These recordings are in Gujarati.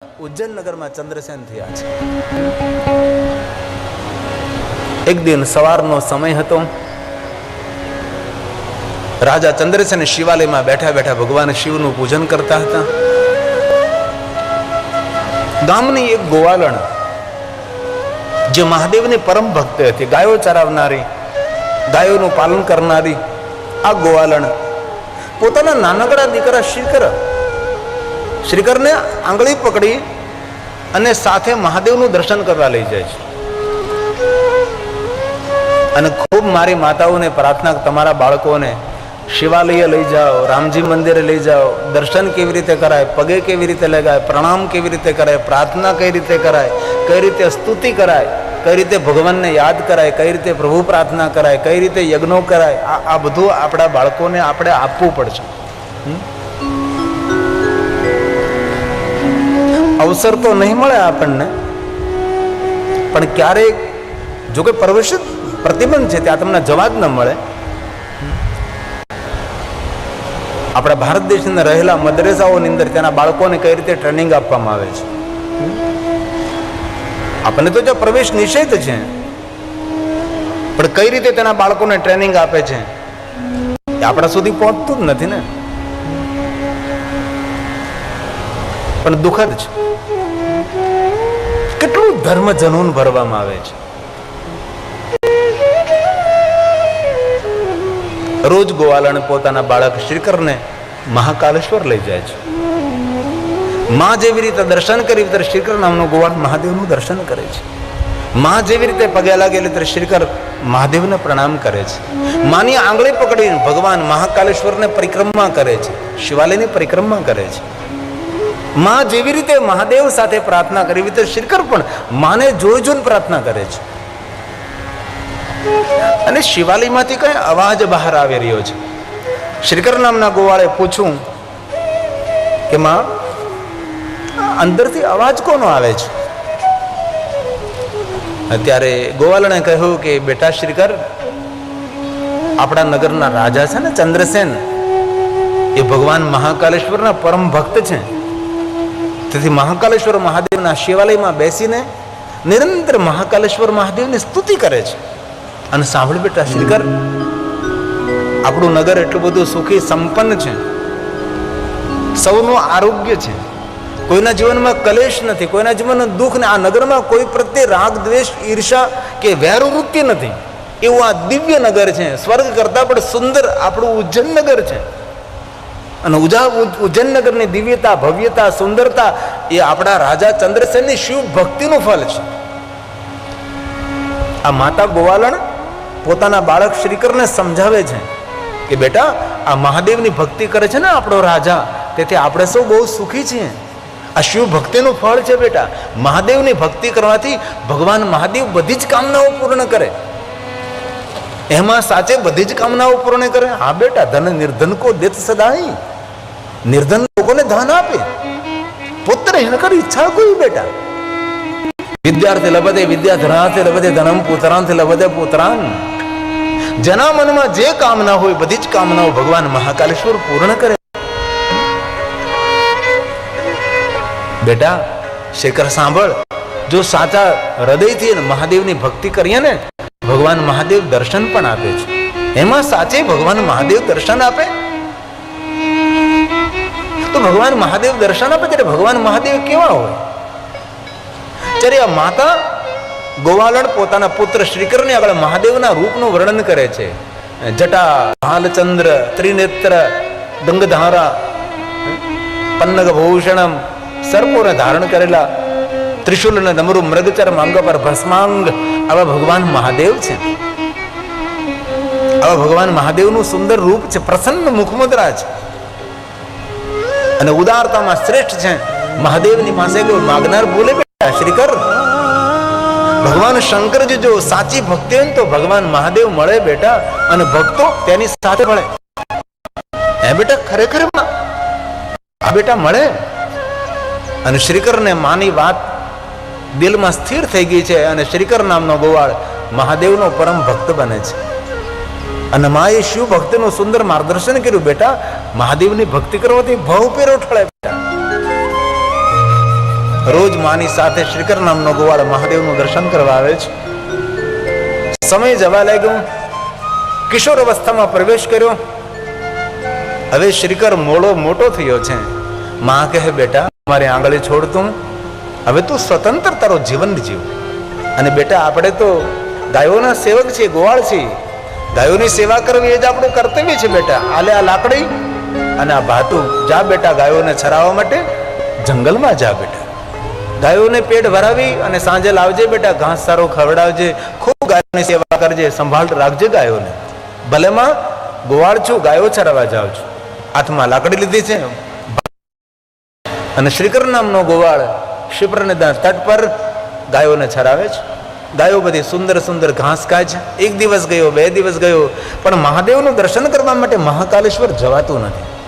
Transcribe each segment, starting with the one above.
ઉજ્જૈન ચંદ્રસેન થયા છે. એક દિન સવારનો સમય હતો. રાજા ચંદ્રસેન શિવાલયમાં બેઠા બેઠા ભગવાન શિવનું પૂજન કરતા હતા. ગામની એક ગોવાલણ, જે મહાદેવની પરમ ભક્ત હતી, ગાયો ચરાવનારી, ગાયોનું પાલન કરનારી, આ ગોવાલણ પોતાના નાનકડા દીકરા શ્રીકર શ્રીકરને આંગળી પકડી અને સાથે મહાદેવનું દર્શન કરવા લઈ જાય છે. અને ખૂબ મારી માતાઓને પ્રાર્થના તમારા બાળકોને શિવાલય લઈ જાઓ, રામજી મંદિરે લઈ જાઓ, દર્શન કેવી રીતે કરાય, પગે કેવી રીતે લગાય, પ્રણામ કેવી રીતે કરાય, પ્રાર્થના કઈ રીતે કરાય, કઈ રીતે સ્તુતિ કરાય, કઈ રીતે ભગવાનને યાદ કરાય, કઈ રીતે પ્રભુ પ્રાર્થના કરાય, કઈ રીતે યજ્ઞો કરાય, આ આ બધું આપણા બાળકોને આપણે આપવું પડશે. અવસર તો નહીં મળે આપણને. પણ ક્યારેક જો કે પ્રવેશિત પ્રતિબંધ છે ત્યાં તમને જવા જ ન મળે. આપણા ભારત દેશની રહેલા મદરેસાઓની અંદર તેના બાળકોને કઈ રીતે ટ્રેનિંગ આપવામાં આવે છે? આપણને તો જો પ્રવેશ નિષેધ છે. પણ કઈ રીતે તેના બાળકોને ટ્રેનિંગ આપે છે? એ આપણા સુધી પહોંચતું જ નથી ને. પણ દુઃખદ છે. કેટલું ધર્મ જનૂન ભરવામાં આવે છે? રોજ ગોવાલણ પોતાના બાળક શ્રીકરને મહાકાલેશ્વર લઈ જાય છે. માં જેવી રીતે દર્શન કરી ત્યારે શ્રીકર નામનો ગોવાળ મહાદેવનું દર્શન કરે છે. માં જેવી રીતે પગે લાગેલી ત્યારે શ્રીકર મહાદેવને પ્રણામ કરે છે. માની આંગળી પકડીને ભગવાન મહાકાલેશ્વરને પરિક્રમા કરે છે. શિવાલયની પરિક્રમા કરે છે. માં જેવી રીતે મહાદેવ સાથે પ્રાર્થના કરી રીતે શ્રીકર પણ માને જોઈ જોઈને પ્રાર્થના કરે છે. અને શિવાલયમાંથી કઈ અવાજ બહાર આવી રહ્યો છે? શ્રીકર નામના ગોવાળે પૂછ્યું કે, માં, અંદરથી અવાજ કોનો આવે છે? અત્યારે ગોવાલણે કહ્યું કે, બેટા શ્રીકર, આપણા નગરના રાજા છે ને ચંદ્રસેન, એ ભગવાન મહાકાલેશ્વરના પરમ ભક્ત છે. તેથી મહાકાલેશ્વર મહાદેવના શિવાલયમાં બેસીને નિરંતર મહાકાલેશ્વર મહાદેવની સ્તુતિ કરે છે. અને સાંભળ બેટા શ્રીકર, આપણું નગર એટલું બધું સુખી, સંપન્ન છે. સૌનું આરોગ્ય છે. કોઈના જીવનમાં કલેશ નથી, કોઈના જીવનમાં દુઃખ ને આ નગરમાં કોઈ પ્રત્યે રાગ, દ્વેષ, ઈર્ષા કે વેરવૃત્તિ નથી. એવું આ દિવ્ય નગર છે. સ્વર્ગ કરતાં પણ સુંદર આપણું ઉજ્જૈન નગર છે. અને ઉજા ઉજ્જૈન નગરની દિવ્યતા, ભવ્યતા, સુંદરતા એ આપણા રાજા ચંદ્રસેનની શિવ ભક્તિનું ફળ છે. આ માતા ગોવાલણ પોતાના બાળક શ્રીકરને સમજાવે છે કે બેટા, આ મહાદેવની ભક્તિ કરે છે ને આપણો રાજા, તેથી આપણે સૌ બહુ સુખી છીએ. આ શિવ ભક્તિનું ફળ છે બેટા. મહાદેવની ભક્તિ કરવાથી ભગવાન મહાદેવ બધી જ કામનાઓ પૂર્ણ કરે. એમાં સાચે બધી જ કામનાઓ પૂર્ણ કરે. હા બેટા, ધન નિર્ધન કો દેત સદાઈ નિર્ધન લોકોને ધન આપે. પુત્ર એનકર ઈચ્છા કોઈ બેટા. વિદ્યાર્થી લબદે વિદ્યાધનાર્થી લબદે ધનમ પુત્રાંથી લબદે પુત્રાન. જેના મનમાં જે કામના હોય બધી જ કામનાઓ ભગવાન મહાકાલેશ્વર પૂર્ણ કરે. બેટા, શેખર, સાંભળ. જો સાચા હૃદયથી મહાદેવની ભક્તિ કરીએ ને, ભગવાન મહાદેવ દર્શન પણ આપે છે. એમાં સાચે ભગવાન મહાદેવ દર્શન આપે. તો ભગવાન મહાદેવ દર્શન આપે ત્યારે ભગવાન મહાદેવ કેવા હોય? ત્યારે આ માતા ગોવાલણ પોતાના પુત્ર શ્રીકરને આગળ મહાદેવના રૂપનું વર્ણન કરે છે. જટા, ભાલચંદ્ર, ત્રિનેત્ર, ગંગધારા પન્નગ સર્પોને ધારણ કરેલા ત્રિશુલ અને ડમરુ મૃગચર્મ અંગ પર ભસ્માંગ. આવા ભગવાન મહાદેવ છે. આવા ભગવાન મહાદેવનું સુંદર રૂપ છે. પ્રસન્ન મુખમુદ્રા છે. અને ઉદારતામાં શ્રેષ્ઠ છે. મહાદેવની પાસે કોઈ માગનાર બોલે બેટા શ્રીકર ભગવાન શંકરજી જો સાચી ભક્તિ હોય તો ભગવાન મહાદેવ મળે બેટા, અને ભક્તો તેની સાથે મળે. હે બેટા, ખરેખર આ બેટા મળે. અને શ્રીકરને માની વાત દિલમાં સ્થિર થઈ ગઈ છે અને શ્રીકર નામનો ગોવાળ મહાદેવનો પરમ ભક્ત બને છે. અને માએ શિવ ભક્તિનું સુંદર માર્ગદર્શન કર્યું બેટા મહાદેવની ભક્તિ કરવાથી ભવ પેરો રોજ માની સાથે શ્રીકર નામનો ગોવાળ મહાદેવનું દર્શન કરવા આવે છે. સમય જવા લાગ્યો. કિશોર અવસ્થામાં પ્રવેશ કર્યો. હવે શ્રીકર મોડો મોટો થયો છે. માં કહે, બેટા, મારી આંગળી છોડતું હવે તું સ્વતંત્ર તારો જીવન જીવ. અને બેટા, આપણે તો ગાયોના સેવક છે ગોવાળ છે ગાયોની સેવા કરવી એ જ આપણું કર્તવ્ય છે, બેટા. આલે આ લાકડી અને આ ભાતુ જા બેટા ગાયોને છરાવવા માટે જંગલમાં જા બેટા. ગાયોને પેટ ભરાવી અને સાંજે લાવજે બેટા, ઘાસ સારો ખવડાવજે, ખૂબ ગાયોની સેવા કરજે, સંભાળ રાખજે ગાયોને. ભલેમાં ગોવાળ છું, ગાયો ચરાવવા જાઉં છું. હાથમાં લાકડી લીધી છે. અને શ્રીકર નામનો ગોવાળ શિપ્ર નદીના તટ પર ગાયોને છરાવે છે. ગાયો બધી સુંદર સુંદર ઘાસ ખાય છે. એક દિવસ ગયો, બે દિવસ ગયો, પણ મહાદેવનું દર્શન કરવા માટે મહાકાલેશ્વર જવાતું નથી.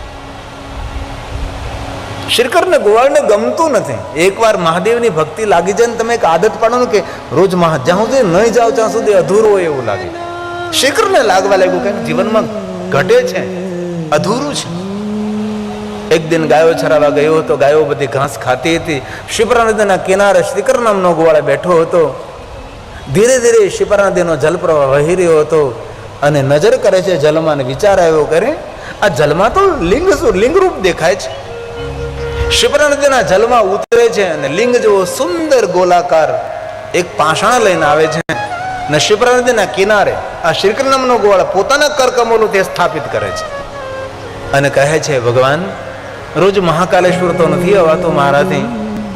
શ્રીકરને ગોવાળને ગમતું નથી. એકવાર મહાદેવની ભક્તિ લાગી જાય ને તમે એક આદત પાડો ને કે રોજ મહા, જ્યાં સુધી નહીં જાઓ ત્યાં સુધી અધૂરું હોય એવું લાગે. શ્રીકરને લાગવા લાગ્યું કે જીવનમાં ઘટે છે, અધૂરું છે. એક દિન ગાયો છરાવા ગયો હતો, ગાયો બધી ઘાસ ખાતી હતી. શિપરા નદીના કિનારે શ્રીકર નામનો ગોવાળા બેઠો હતો. ધીરે ધીરે શિપરા નદીનો જલપ્રવાહ વહી રહ્યો હતો અને નજર કરે છે જલમાં વિચાર આવ્યો કરે આ જલમાં તો લિંગ શું લિંગરૂપ દેખાય છે. નદીના જલમાં ઉતરે છે અને લિંગ જેવો સુંદર ગોલાકાર એક પાષાણ લઈને આવે છે. ને નદીના કિનારે આ શ્રીકૃષ્ણનો ગોળ પોતાના કરકમોનું તે સ્થાપિત કરે છે. અને કહે છે, ભગવાન, રોજ મહાકાલેશ્વર તો નથી અવાતું મારાથી.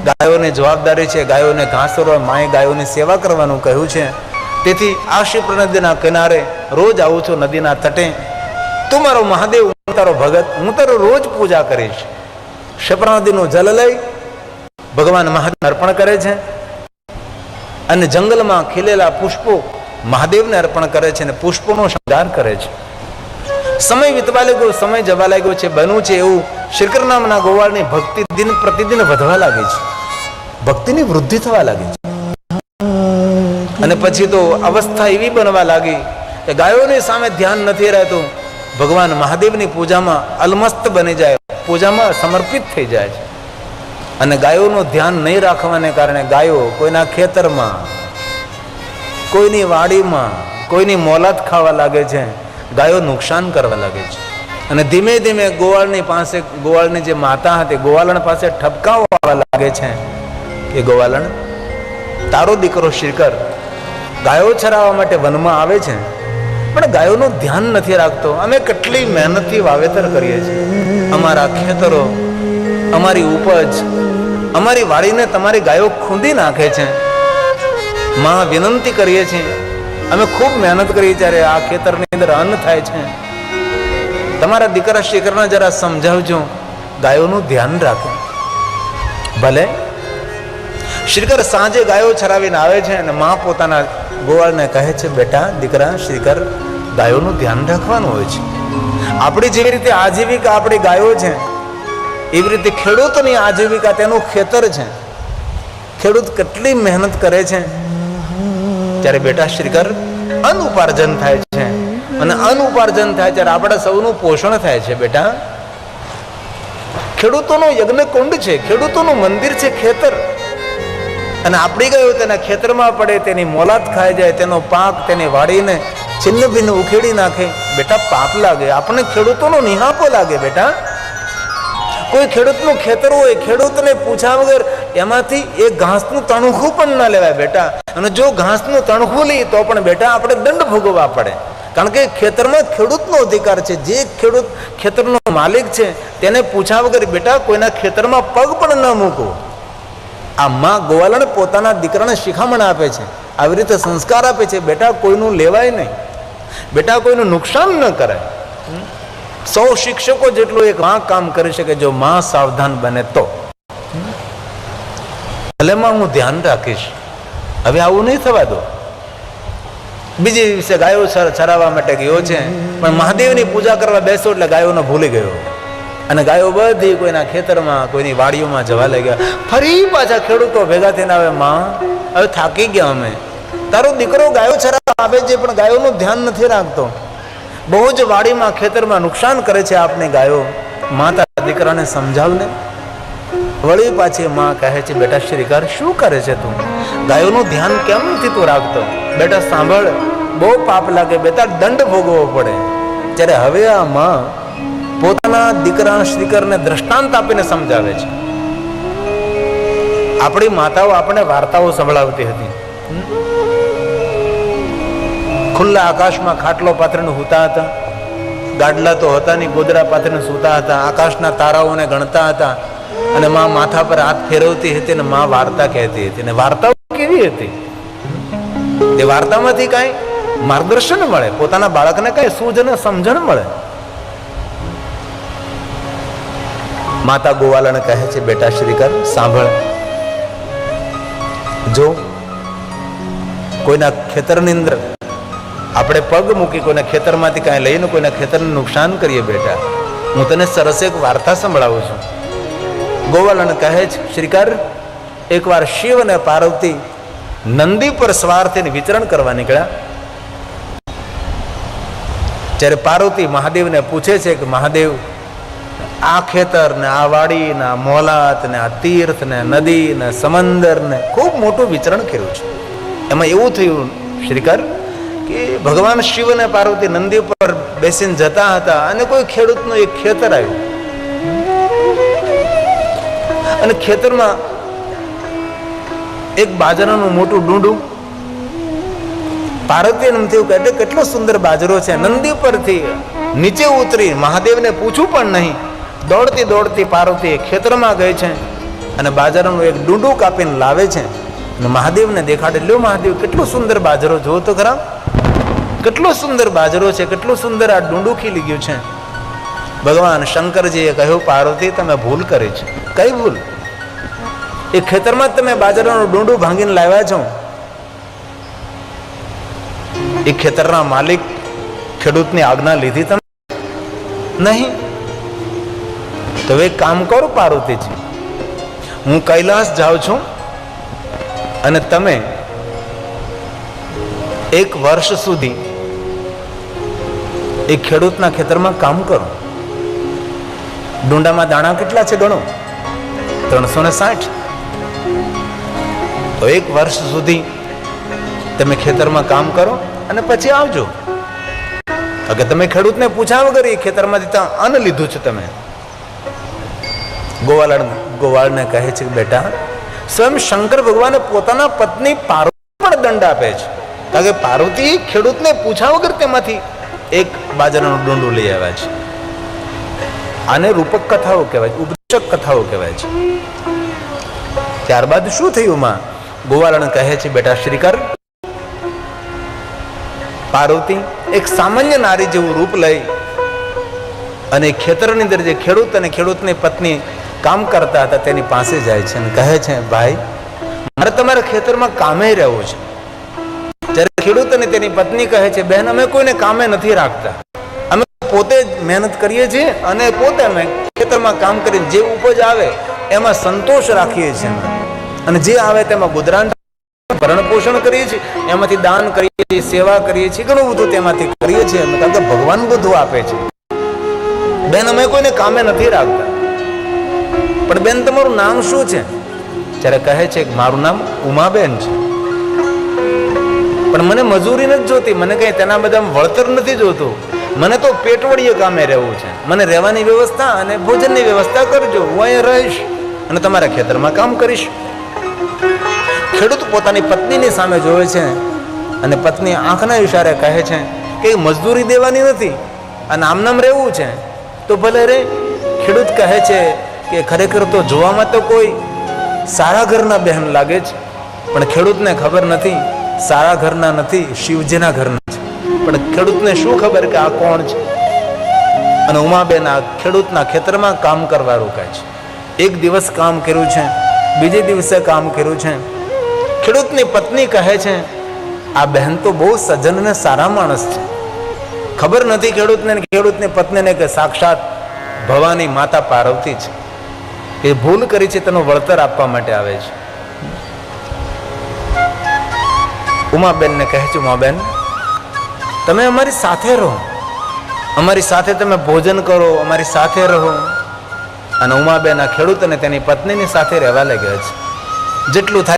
ગાયોને જવાબદારી છે, ગાયોને ઘાસ કરવા માએ ગાયોની સેવા કરવાનું કહ્યું છે. તેથી આ શિપ્ર નદીના કિનારે રોજ આવું છું નદીના તટે. તું મારો મહાદેવ, હું તારો ભગત, હું તારો રોજ પૂજા કરીશ. નદીનું જલ લઈ ભગવાન મહાદેવ અર્પણ કરે છે અને જંગલમાં ખીલેલા પુષ્પો મહાદેવને અર્પણ કરે છે અને પુષ્પોનો શણગાર કરે છે. સમય વીતવા લાગ્યો, સમય જવા લાગ્યો છે બનવું છે એવું શ્રીકર નામના ગોવાળની ભક્તિ દિન પ્રતિદિન વધવા લાગે છે. ભક્તિની વૃદ્ધિ થવા લાગે છે. અને પછી તો અવસ્થા એવી બનવા લાગી કે ગાયોની સામે ધ્યાન નથી રહેતું. ભગવાન મહાદેવની પૂજામાં અલમસ્ત બની જાય, પૂજામાં સમર્પિત થઈ જાય છે. અને ગાયોનું ધ્યાન નહીં રાખવાને કારણે ગાયો કોઈના ખેતરમાં, કોઈની વાડીમાં, કોઈની મોલાત ખાવા લાગે છે, ગાયો નુકસાન કરવા લાગે છે. અને ધીમે ધીમે ગોવાળની પાસે, ગોવાળની જે માતા હતી, ગોવાલણ પાસે ઠપકાઓ આવવા લાગે છે કે ગોવાલણ, તારો દીકરો શ્રીકર ગાયો ચરાવવા માટે વનમાં આવે છે? પણ ગાયોનું ધ્યાન નથી રાખતો. અમે કેટલી મહેનતથી વાવેતર કરીએ છીએ. અમારા ખેતરો, અમારી ઉપજ, અમારી વાડીને તમારી ગાયો ખૂંદી નાખે છે. માં વિનંતી કરીએ છીએ. અમે ખૂબ મહેનત કરીએ ત્યારે આ ખેતરની અંદર અન્ન થાય છે. તમારા દીકરા શિખરને જરા સમજાવજો. ગાયોનું ધ્યાન રાખો. ભલે શ્રીકર સાંજે ગાયો છરાવીને આવે છે અને માં પોતાના ગોવાળને કહે છે, બેટા, દીકરા શ્રીકર ગાયોનું ધ્યાન રાખવાનું હોય છે. આપણે જેવી રીતે આજીવિકા આપણી ગાયો છે, એવી રીતે ખેડૂતની આજીવિકા તેનું ખેતર છે. ખેડૂત કેટલી મહેનત કરે છે. ત્યારે બેટા શ્રીકર અન્ન ઉપાર્જન થાય છે. અને અન્ન ઉપાર્જન થાય ત્યારે આપણા સૌનું પોષણ થાય છે બેટા. ખેડૂતોનો યજ્ઞ કુંડ છે, ખેડૂતોનું મંદિર છે, ખેતર. અને આપણી ગયો તેના ખેતરમાં પડે, તેની મોલાત ખાઈ જાય, તેનો પાક તેને વાડીને છિન્ન ભિન્ન ઉખેડી નાખે. બેટા, પાપ લાગે. આપણને ખેડૂતોનો નિહાપો લાગે બેટા. કોઈ ખેડૂતનું ખેતર હોય, ખેડૂતને પૂછ્યા વગર એમાંથી એ ઘાસનું તણખું પણ ના લેવાય બેટા. અને જો ઘાસનું તણખું લઈએ તો પણ બેટા આપણે દંડ ભોગવવા પડે. કારણ કે ખેતરમાં ખેડૂતનો અધિકાર છે. જે ખેડૂત ખેતરનો માલિક છે, તેને પૂછ્યા વગર બેટા કોઈના ખેતરમાં પગ પણ ન મૂકો. આ માં ગોવાલણ પોતાના દીકરાને શિખામણ આપે છે. આવી રીતે સંસ્કાર આપે છે, બેટા કોઈનું લેવાય નહીં. બેટા કોઈનું નુકસાન ન કરાય. સૌ શિક્ષકો જેટલું એક માં કામ કરી શકે જો માં સાવધાન બને તો. ભલેમાં હું ધ્યાન રાખીશ. હવે આવું નહીં થવા દો. બીજી દિવસે ગાયો ચરાવવા માટે ગયો છે. પણ મહાદેવની પૂજા કરવા બેસો એટલે ગાયોનો ભૂલી ગયો. અને ગાયો બધી કોઈના ખેતરમાં, કોઈની વાડીઓમાં જવા લાગ્યા. ફરી પાછા ખેડૂતો ભેગા થઈને આવે, માં, હવે થાકી ગયા અમે. તારો દીકરો ગાયો ચરાવવા આવે છે, પણ ગાયોનું ધ્યાન નથી રાખતો. બહુ જ વાડીમાં, ખેતરમાં નુકસાન કરે છે આપને ગાયો. માતા દીકરાને સમજાવને. વળી પાછી માં કહે છે, બેટા, શ્રીકાર, શું કરે છે તું? ગાયોનું ધ્યાન કેમ નથી તું રાખતો? બેટા, સાંભળ, બહુ પાપ લાગે બેટા દંડ ભોગવવો પડે. ત્યારે હવે આ માં પોતાના દીકરા શ્રીકરને દ્રષ્ટાંત આપીને સમજાવે છે. આપણી માતાઓ આપણે વાર્તાઓ સંભળાવતી હતી. ખુલ્લા આકાશમાં ખાટલો પાથરીને સૂતા હતા. ગાડલા તો હતા નહીં ગોદરા પાથરીને સૂતા હતા. આકાશના તારાઓને ગણતા હતા. અને માં માથા પર હાથ ફેરવતી હતી અને માં વાર્તા કહેતી હતી. અને વાર્તાઓ કેવી હતી? એ વાર્તામાંથી કાંઈ માર્ગદર્શન મળે? પોતાના બાળકને કાંઈ સૂઝ અને સમજણ મળે? માતા ગોવાલાને કહે છે, બેટા શ્રીકર, સાંભળ. જો કોઈના ખેતરની અંદર આપણે પગ મૂકી કોઈના ખેતરમાંથી કાંઈ લઈને કોઈના ખેતરને નુકસાન કરીએ બેટા, હું તને સરસ એક વાર્તા સંભળાવું છું. ગોવાલન કહે છે, શ્રીકર, એકવાર શિવ અને પાર્વતી નંદી પર સ્વાર થઈને વિચરણ કરવા નીકળ્યા. જ્યારે પાર્વતી મહાદેવને પૂછે છે કે, મહાદેવ આ ખેતર ને આ વાડી ને આ મોલાત ને આ તીર્થ ને નદી ને સમંદર ને ખૂબ મોટું વિચરણ કર્યું છે. એમાં એવું થયું, શ્રીકર, કે ભગવાન શિવ અને પાર્વતી નંદી ઉપર બેસીને જતા હતા અને કોઈ ખેડૂતનું એક ખેતર આવ્યું. અને ખેતરમાં એક બાજરાનું મોટું ડુંડું. પાર્વતી એમ થયું કે એટલે કેટલો સુંદર બાજરો છે. નંદી પરથી નીચે ઉતરી મહાદેવને પૂછવું પણ નહીં. દોડતી દોડતી પાર્વતી ખેતરમાં ગઈ છે અને બાજરાનું એક ડુંડું કાપીને લાવે છે. અને મહાદેવને દેખાડે, લ્યો મહાદેવ, કેટલો સુંદર બાજરો જુઓ તો ખરા. કેટલો સુંદર બાજરો છે, કેટલું સુંદર આ ડુંડું ખીલી ગયું છે. ભગવાન શંકરજીએ કહ્યું, પાર્વતી, તમે ભૂલ કરી છે. કઈ ભૂલ? એ ખેતરમાં જ તમે બાજરાનું ડુંડું ભાંગીને લાવ્યા છો. એ ખેતરના માલિક ખેડૂતની આજ્ઞા લીધી તમે? નહીં. તો એક કામ કરો પાર્વતીજી. હું કૈલાસ જાઉં છું અને તમે એક વર્ષ સુધી એ ખેડૂતના ખેતરમાં કામ કરો. ડુંડામાં દાણા કેટલા છે ગણો? ત્રણસો ને સાઠ. તો એક વર્ષ સુધી તમે ખેતરમાં કામ કરો અને પછી આવજો. અગર તમે ખેડૂતને પૂછ્યા વગર એ ખેતરમાંથી ત્યાં અન્ન લીધું છે તમે ગોવાળ ગોવાળને કહે છે કે બેટા, સ્વયં શંકર ભગવાને પોતાના પત્ની પાર્વતી પણ દંડ આપે છે. કારણ કે પાર્વતી ખેડૂતને પૂછા વગર તેમાંથી એક બાજરાનું ડુંડું લઈ આવ્યા છે. આને રૂપક કથાઓ કહેવાય છે, ઉપદેશક કથાઓ કહેવાય છે. ત્યારબાદ શું થયું માં? ગોવાળણ કહે છે, બેટા, શ્રીકર, પાર્વતી એક સામાન્ય નારી જેવું રૂપ લઈ અને ખેતરની અંદર જે ખેડૂત અને ખેડૂતની પત્ની કામ કરતા હતા, તેની પાસે જાય છે અને કહે છે, ભાઈ, મારે તમારા ખેતરમાં કામે રહેવું છે. જ્યારે ખેડૂત અને તેની પત્ની કહે છે બહેન અમે કોઈને કામે નથી રાખતા. અમે પોતે જ મહેનત કરીએ છીએ અને પોતે અમે ખેતરમાં કામ કરીને જે ઉપજ આવે, એમાં સંતોષ રાખીએ છીએ અને જે આવે, તેમાં ગુજરાન ભરણ પોષણ કરીએ છીએ, એમાંથી દાન કરીએ છીએ, સેવા કરીએ છીએ, ઘણું બધું તેમાંથી કરીએ છીએ કારણ કે ભગવાન બધું આપે છે. બેન, અમે કોઈને કામે નથી રાખતા. પણ બેન, તમારું નામ શું છે? ત્યારે કહે છે કે મારું નામ ઉમાબેન છે. પણ મને મજૂરી નથી જોતી, મને કંઈ તેના બધા વળતર નથી જોતું. મને તો પેટવડીએ કામે રહેવું છે. મને રહેવાની વ્યવસ્થા અને ભોજનની વ્યવસ્થા કરજો, હું અહીંયા રહીશ અને તમારા ખેતરમાં કામ કરીશ. ખેડૂત પોતાની પત્નીની સામે જોવે છે અને પત્ની આંખના ઇશારે કહે છે કે મજદૂરી દેવાની નથી અને આમનામ રહેવું છે. તો ભલે રે. ખેડૂત કહે છે કે ખરેખર તો જોવામાં તો કોઈ સારા ઘરના બહેન લાગે છે પણ ખેડૂતને ખબર નથી, સારા ઘરના નથી, શિવજીના ઘરના છે પણ ખેડૂતને શું ખબર કે આ કોણ છે? અને ઉમાબેન આ ખેડૂતના ખેતરમાં કામ કરવા રોકાય છે. એક દિવસ કામ કર્યું છે, બીજે દિવસે કામ કર્યું છે. ખેડૂતની પત્ની કહે છે, આ બહેન તો બહુ સજ્જન અને સારા માણસ છે. ખબર નથી ખેડૂતને ખેડૂતની પત્નીને કે સાક્ષાત ભવાની માતા પાર્વતી છે. એ ભૂલ કરી છે તેનું વળતર આપવા માટે આવે છે. ઉમાબેનને કહે છે, ઉમાબેન, તમે અમારી સાથે રહો. અમારી સાથે તમે ભોજન કરો, અમારી સાથે રહો. અને ઉમાબેન આ ખેડૂત અને તેની પત્નીની સાથે રહેવા લાગ્યા છે. જેટલું થાય